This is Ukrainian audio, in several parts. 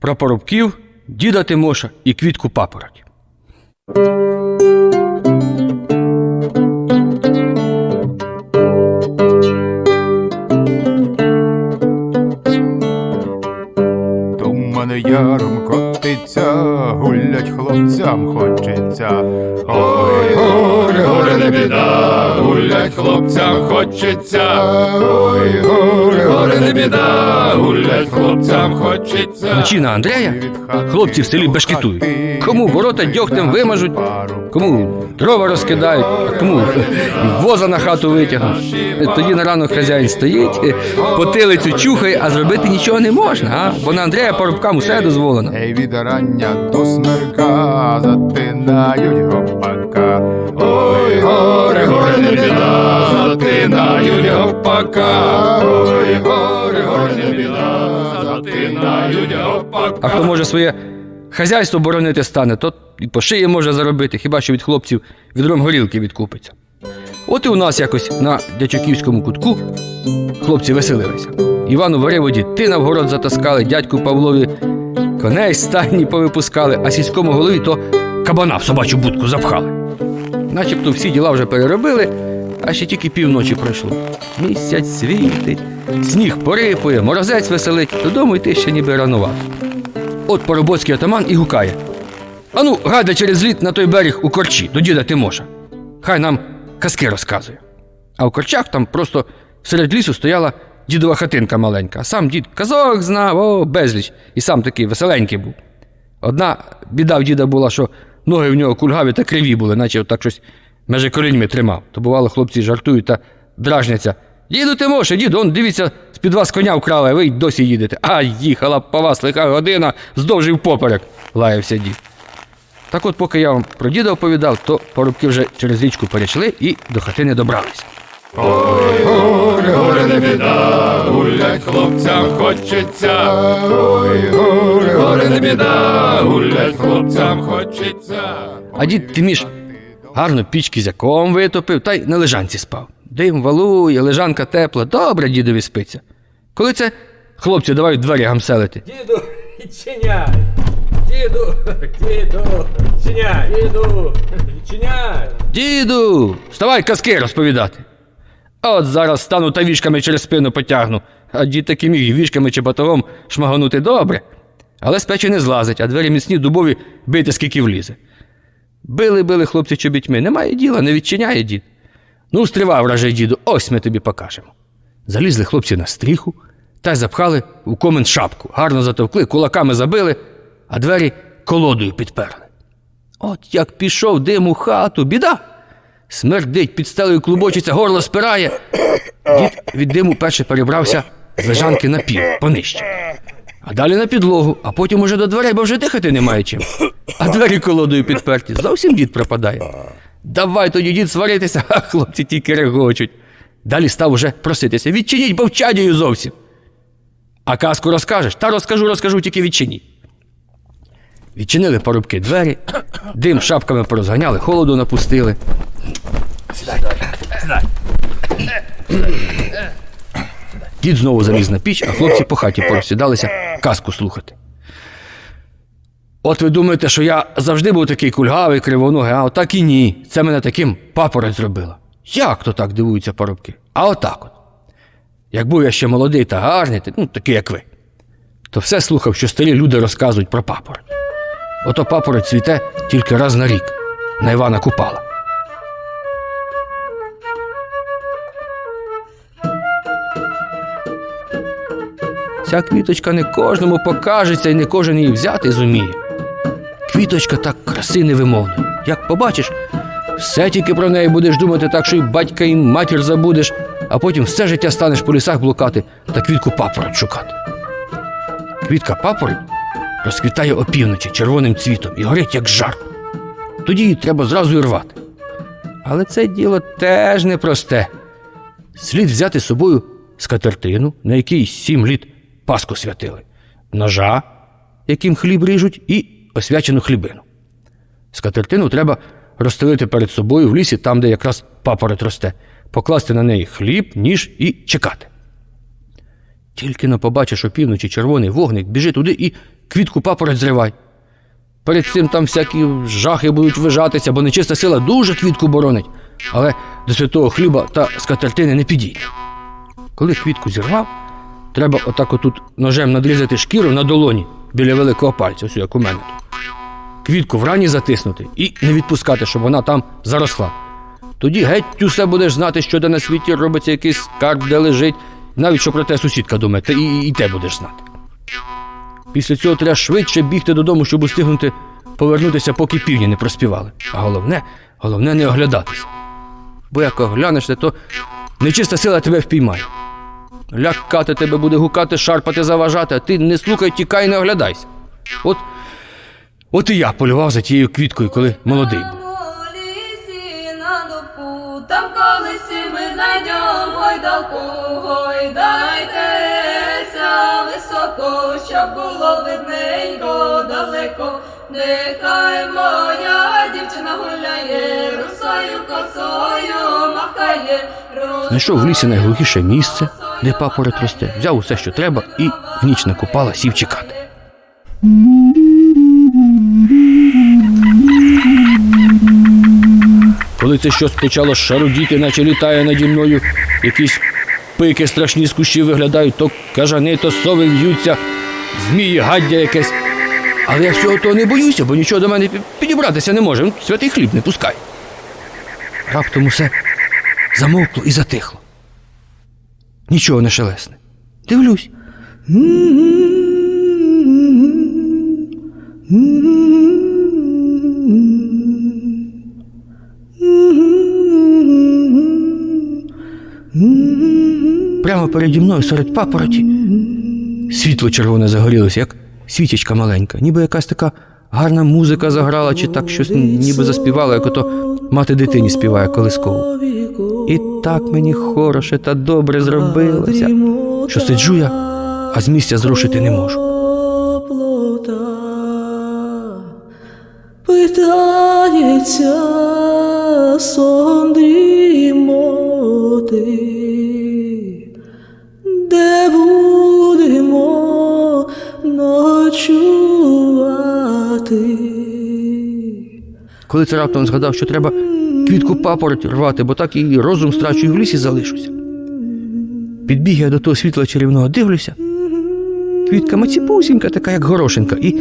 Про поробків, діда Тимоша і квітку папороть. Туман яром котиться, гулять хлопцям хочеться. Ой, горе, горе, не біда, гулять хлопцям хочеться. Ой, біда, гулять хлопцям хочеться. Вночі на Андрея хлопці в селі бешкетують. Кому ворота дьогтем вимажуть, кому дрова розкидають, а кому воза на хату витягнуть. Тоді на ранок хазяїн стоїть, потилицю чухає, а зробити нічого не можна, а? бо на Андрея поробкам усе дозволено. Ей від рання до смерка затинають гопака. Ой, біда, затинають гопака. Ой, горе, горе, біда, затинають гопака. А хто може своє хазяйство боронити стане, то і по шиї може заробити, хіба що від хлопців відром горілки відкупиться. От і у нас якось на дячоківському кутку хлопці веселилися. Івану Вариводі тина в город затаскали, дядьку Павлові коней з стайні повипускали, а сільському голові то кабана в собачу будку запхали. Начебто всі діла вже переробили, а ще тільки півночі пройшло. Місяць світить, сніг порипує, морозець веселить, додому йти ще ніби ранувато. От поробоцький атаман і гукає. Ану, гайда через літ на той берег у корчі, до діда Тимоша. Хай нам казки розказує. А в корчах там просто серед лісу стояла дідова хатинка маленька, сам дід казок знав, о, безліч, і сам такий веселенький був. Одна біда в діда була, що ноги в нього кульгаві та криві були, наче так щось меже коліньми тримав. То бувало, хлопці жартують та дражняться. Діду Тимоше, діду, он дивіться, з-під вас коня вкрали, а ви й досі їдете. А їхала по вас лиха година, здовж і впоперек, лаявся дід. Так от, поки я вам про діда оповідав, то порубки вже через річку перейшли і до хатини добрались. Ой, горе, горе, не біда, гулять хлопцям хочеться. Ой, горе, горе, не біда, гулять хлопцям хочеться. А дід Тиміш гарно піч кізяком витопив та й на лежанці спав. Дим валує, лежанка тепла, добре дідові спиться. Коли це хлопці давай в двері гамселити. Діду, відчиняй! Діду, діду, відчиняй! Діду, відчиняй! Діду, вставай казки розповідати. От зараз стану та вішками через спину потягну, а дід таки міг вішками чи батогом шмаганути добре. Але з печі не злазить, а двері міцні дубові бити скільки влізе. Били, били хлопці чобітьми, немає діла, не відчиняє дід. Ну, стривай, вражий діду, ось ми тобі покажемо. Залізли хлопці на стріху та й запхали у комен шапку, гарно затовкли, кулаками забили, а двері колодою підперли. От як пішов дим у хату, біда. Смердить, під стелею клубочиться, горло спирає. Дід від диму перше перебрався з лежанки на пів, понижче. А далі на підлогу, а потім уже до дверей, бо вже дихати немає чим. А двері колодою підперті. Зовсім дід пропадає. Давай тоді дід сваритися, а хлопці тільки регочуть. Далі став уже проситися. Відчиніть, бо в чадію зовсім. А казку розкажеш? Та розкажу, розкажу, тільки відчиніть. Відчинили парубки двері, дим шапками порозганяли, холоду напустили. Дід знову заліз на піч, а хлопці по хаті порозсідалися казку слухати. От ви думаєте, що я завжди був такий кульгавий, кривоногий, а отак і ні. Це мене таким папороть зробила. Як то так дивуються парубки? А отак от. Як був я ще молодий та гарний, ну такий, як ви, то все слухав, що старі люди розказують про папороть. Ото папороть цвіте тільки раз на рік на Івана Купала. Ця квіточка не кожному покажеться і не кожен її взяти зуміє. Квіточка так краси невимовна. Як побачиш, все тільки про неї будеш думати так, що і батька, і матір забудеш, а потім все життя станеш по лісах блукати та квітку папороть шукати. Квітка папороть розквітає опівночі червоним цвітом і горить, як жар. Тоді її треба зразу і рвати. Але це діло теж непросте. Слід взяти з собою скатертину, на якій сім літ паску святили, ножа, яким хліб ріжуть, і освячену хлібину. Скатертину треба розстелити перед собою в лісі, там, де якраз папороть росте, покласти на неї хліб, ніж і чекати. Тільки но побачиш опівночі червоний вогник, біжи туди і квітку папороть зривай. Перед цим там всякі жахи будуть вижатися, бо нечиста сила дуже квітку боронить, але до святого хліба та скатертини не підійде. Коли квітку зірвав, треба отак отут ножем надрізати шкіру на долоні біля великого пальця, ось як у мене тут. Квітку в рані затиснути і не відпускати, щоб вона там заросла. Тоді геть усе будеш знати, що де на світі робиться якийсь скарб, де лежить, навіть що про те сусідка думає, та і, і те будеш знати. Після цього треба швидше бігти додому, щоб устигнути повернутися, поки півні не проспівали. А головне, головне не оглядатися. Бо як оглянешся, то нечиста сила тебе впіймає. Лякати тебе буде гукати, шарпати, заважати, а ти не слухай, тікай, не оглядайся. От, от і я полював за тією квіткою, коли молодий був. Там колись ми знайдем гойдалку, гойдайтеся високо, щоб було видненько далеко. Нехай моя дівчина гуляє, русою косою махає. Знайшов в лісі найглухіше місце, де папороть росте, взяв усе, що треба, і в ніч не купала, сів чекати. Коли це щось почало шарудіти, наче літає наді мною, якісь пики страшні з кущів виглядають, то кажани, то сови в'ються, змії, гаддя якесь. Але я всього того не боюся, бо нічого до мене підібратися не може. Святий хліб не пускай. Раптом усе замовкло і затихло. Нічого не шелесне. Дивлюсь. Прямо переді мною серед папороті світло червоне загорілося, як свічечка маленька, ніби якась така гарна музика заграла, чи так щось ніби заспівала, як ото мати дитині співає колискову. І так мені хороше та добре зробилося, що сиджу я, а з місця зрушити не можу. Питається Коли це раптом згадав, що треба квітку папороть рвати, бо так і розум страчу і в лісі залишуся. Підбіг я до того світла чарівного, дивлюся. Квітка маціпусінька, така, як горошинка, і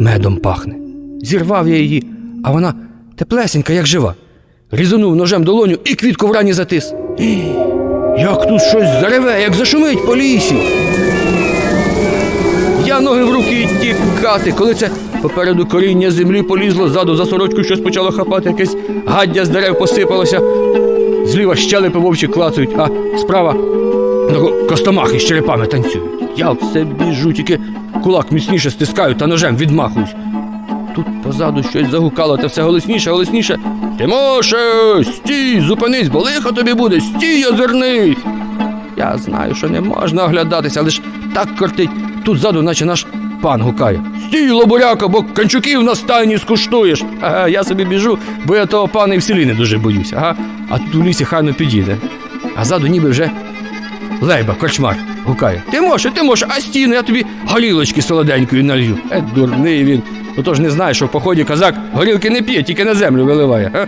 медом пахне. Зірвав я її, а вона теплесенька, як жива. Різанув ножем долоню і квітку в рані затис. Як тут щось зареве, як зашумить по лісі. Я ноги в руки і тікати, коли це попереду коріння землі полізло, ззаду за сорочку щось почало хапати, якесь гаддя з дерев посипалося. Зліва щелепи вовчі клацають, а справа костомахи з черепами танцюють. Я все біжу, тільки кулак міцніше стискаю та ножем відмахуюсь. Тут позаду щось загукало, та все голосніше, голосніше. Тимоше, стій, зупинись, бо лихо тобі буде, стій, озирнись. Я знаю, що не можна оглядатися, ж так кортить. Тут ззаду, наче наш пан гукає. Стій, лобуряко, бо канчуків на стайні скуштуєш. Ага, я собі біжу, бо я того пана і в селі не дуже боюся. Ага, а тут у лісі хай не підійде. А ззаду ніби вже лейба, корчмар, гукає. Ти може, ти може, а стіну я тобі горілочки солоденької налью. Е, дурний він. Отож не знає, що в поході козак горілки не п'є, тільки на землю виливає. Га?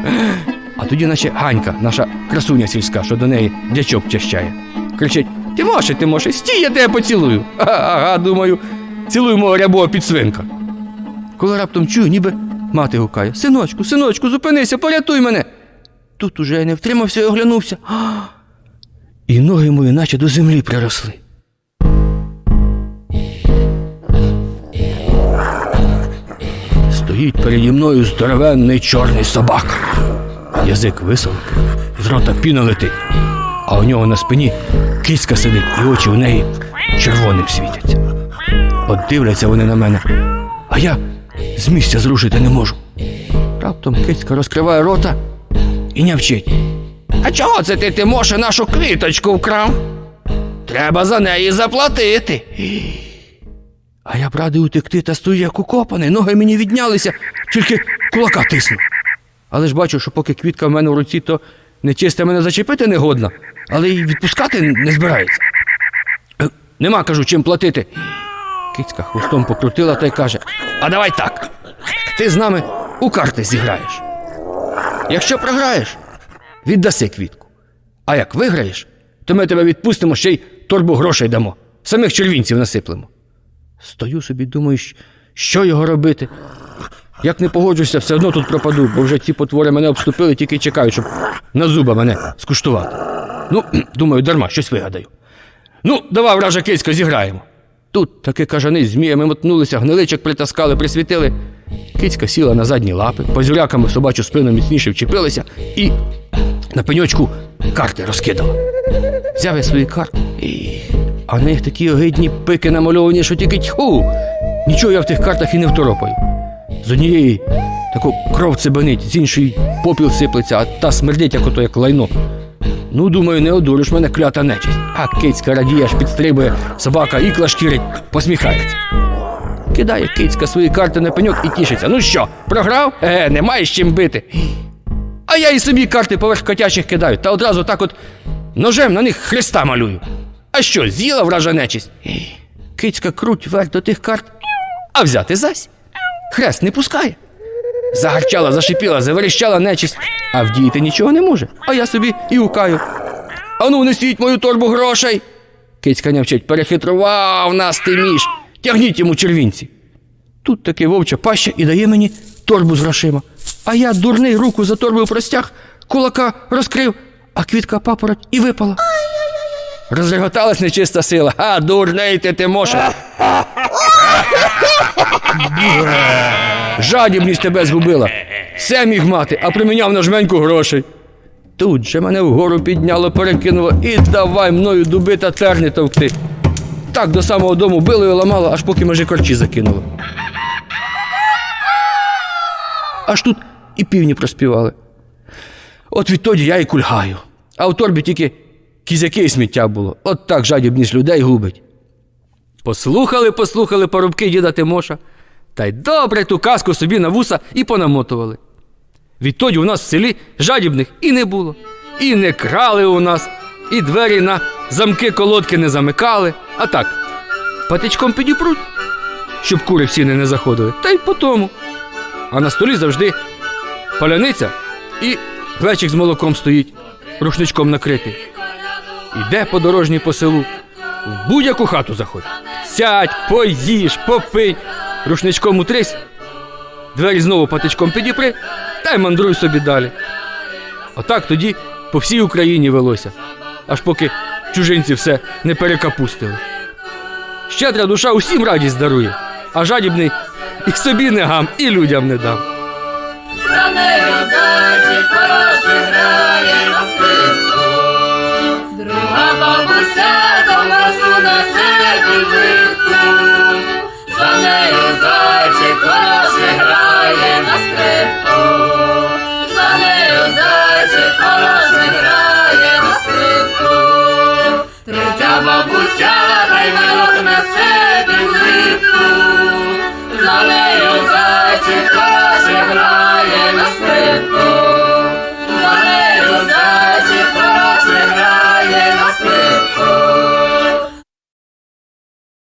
А тоді наче Ганька, наша красуня сільська, що до неї дячок чащає. Кричить: Тимоше, Тимоше, стій, я тебе поцілую. Ага, думаю, цілуй мого рябого підсвинка. Коли раптом чую, ніби мати гукає: Синочку, синочку, зупинися, порятуй мене. Тут уже я не втримався і оглянувся. І ноги мої наче до землі приросли. Стоїть переді мною здоровенний чорний собака. Язик високо, з рота піна летить, а у нього на спині киська сидить, і очі у неї червоним світяться. От дивляться вони на мене, а я з місця зрушити не можу. Раптом кицька розкриває рота і нявчить. А чого це ти, Тимоше, нашу квіточку вкрав? Треба за неї заплатити. А я б радий утекти та стою як укопаний, ноги мені віднялися, тільки кулака тисну. Але ж бачу, що поки квітка в мене в руці, то нечиста мене зачепити не годна, але й відпускати не збирається. Е, Нема, кажу, чим платити. Кицька хвостом покрутила та й каже: А давай так. Ти з нами у карти зіграєш. Якщо програєш, віддаси квітку. А як виграєш, то ми тебе відпустимо ще й торбу грошей дамо. Самих червінців насиплемо. Стою собі, думаю, що його робити. Як не погоджуся, все одно тут пропаду, бо вже ці потвори мене обступили, тільки чекають, щоб на зуба мене скуштувати. Ну, думаю, дарма, щось вигадаю. Ну, давай, вража кицько, зіграємо. Тут таки кажани зміями мотнулися, гниличок притаскали, присвітили. Кицька сіла на задні лапи, позюряками собачу спину міцніше вчепилися і на пеньочку карти розкидала. Взяв я свої карти, і... а на них такі огидні пики намальовані, що тільки тьху. Нічого я в тих картах і не второпаю. З однієї таку кров цибанить, з іншої попіл сиплеться, а та смердить, як ото як лайно. Ну, думаю, не одуриш мене клята нечисть. А кицька радіє, аж підстрибує, собака ікла шкірить, посміхається. Кидає кицька свої карти на пеньок і тішиться. Ну що, програв? Е, немає з чим бити. А я і собі карти поверх котячих кидаю, та одразу так от ножем на них хреста малюю. А що, з'їла вража нечисть? Кицька круть вверх до тих карт, а взяти зась. Хрест не пускає. Загарчала, зашипіла, заверещала нечисть, а вдіяти нічого не може. А я собі і укаю. Ану, несіть мою торбу грошей. Кицька нявчить, перехитрував нас ти між. Тягніть йому червінці. Тут таки вовча паща і дає мені торбу з грошима. А я дурний руку за торбою простяг, кулака розкрив, а квітка папороть і випала. Розреготалась нечиста сила. А, дурний ти Тимоша. Жадібність тебе згубила. Все міг мати, а приміняв на жменьку грошей. Тут же мене вгору підняло, перекинуло і давай мною дуби та терни товкти. Так до самого дому било і ламало, аж поки межі корчі закинуло. Аж тут і півні проспівали. От відтоді я і кульгаю. А в торбі тільки кізяки і сміття було. От так жадібність людей губить. Послухали, послухали парубки діда Тимоша, та й добре ту казку собі на вуса і понамотували. Відтоді у нас в селі жадібних і не було. І не крали у нас, і двері на замки колодки не замикали. А так, патичком підіпруть, щоб кури всі не, заходили, та й по тому. А на столі завжди паляниця і глечик з молоком стоїть, рушничком накритий. Іде подорожній по селу, в будь-яку хату заходь. Сядь, поїж, попий, рушничком утрись, двері знову патичком підіпри, та й мандруй собі далі. Отак тоді по всій Україні велося, аж поки чужинці все не перекапустили. Щедра душа усім радість дарує, а жадібний і собі не гам, і людям не дам. За нею зайчик хороший грає на. Друга бабуся до масу на себе витку нею зайчик хороше грає на скрипку, за нею зайчик хороше грає на скрипку, третя бабуся хай на себе білитку, за нею зайчик хороше грає на скрипку.